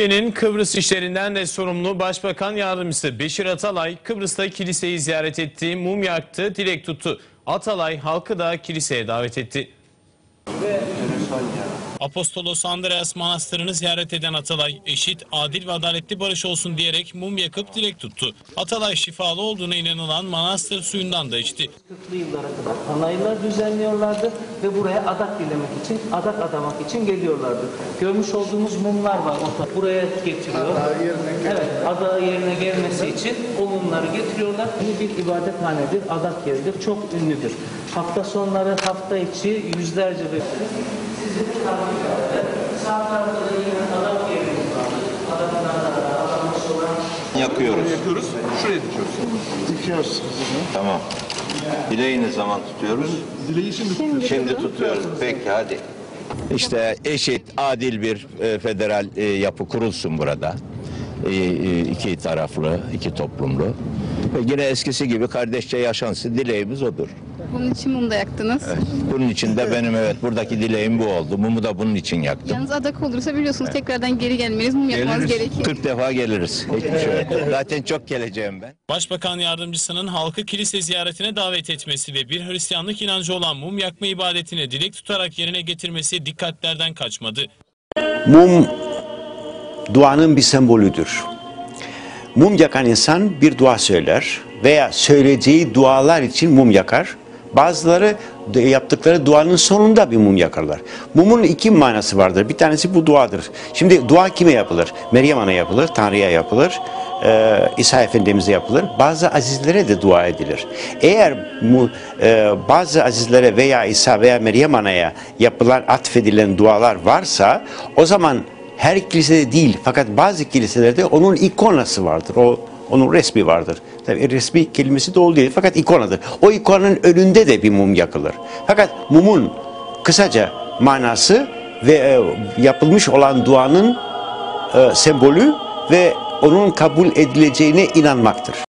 Türkiye'nin Kıbrıs işlerinden de sorumlu Başbakan Yardımcısı Beşir Atalay, Kıbrıs'ta kiliseyi ziyaret etti, mum yaktı, dilek tuttu. Atalay halkı da kiliseye davet etti. Apostolos Andreas Manastırı'nı ziyaret eden Atalay, eşit, adil ve adaletli barış olsun diyerek mum yakıp dilek tuttu. Atalay şifalı olduğuna inanılan manastır suyundan da içti. 40'lı yıllara kadar panayırlar düzenliyorlardı ve buraya adak dilemek için, adak adamak için geliyorlardı. Görmüş olduğumuz mumlar var orada. Buraya getiriyor. Evet, adağı yerine gelmesi için o mumları getiriyorlar. Bu bir ibadethanedir, adak yeridir. Çok ünlüdür. Hafta sonları, hafta içi yüzlerce ve sizin tarafınızda sağ tarafta da yine adak yerimiz vardır. Adaklarda adamış olan Yakıyoruz. Yapıyoruz. Şuraya dikiyoruz. Tamam. Dileğini zaman tutuyoruz. Dileği şimdi Şimdi tutuyoruz. Peki hadi. İşte eşit, adil bir e, federal e, yapı kurulsun burada. E, e, iki taraflı, iki toplumlu. Ve yine eskisi gibi kardeşçe yaşansın. Dileğimiz odur. Bunun için mum da yaktınız. Bunun için de benim evet buradaki dileğim bu oldu. Mumu da bunun için yaktım. Yalnız adak olursa biliyorsunuz tekrardan geri gelmeniz, mum yakmanız Geliriz. gerekir. 40 defa geliriz. Hiçbir şey yok. Zaten çok geleceğim ben. Başbakan Yardımcısının halkı kilise ziyaretine davet etmesi ve bir Hristiyanlık inancı olan mum yakma ibadetine dilek tutarak yerine getirmesi dikkatlerden kaçmadı. Mum duanın bir sembolüdür. Mum yakan insan bir dua söyler veya söyleyeceği dualar için mum yakar. Bazıları yaptıkları duanın sonunda bir mum yakarlar. Mumun iki manası vardır. Bir tanesi bu duadır. Şimdi dua kime yapılır? Meryem Ana yapılır, Tanrı'ya yapılır, e, İsa Efendimiz'e yapılır. Bazı azizlere de dua edilir. Eğer e, bazı azizlere veya İsa veya Meryem Ana'ya yapılan, atfedilen dualar varsa o zaman her kilisede değil fakat bazı kiliselerde onun ikonası vardır. O onun resmi vardır. Tabii resmi kelimesi doğru değil fakat ikonadır. O ikonanın önünde de bir mum yakılır. Fakat mumun kısaca manası ve e, yapılmış olan duanın e, sembolü ve onun kabul edileceğine inanmaktır.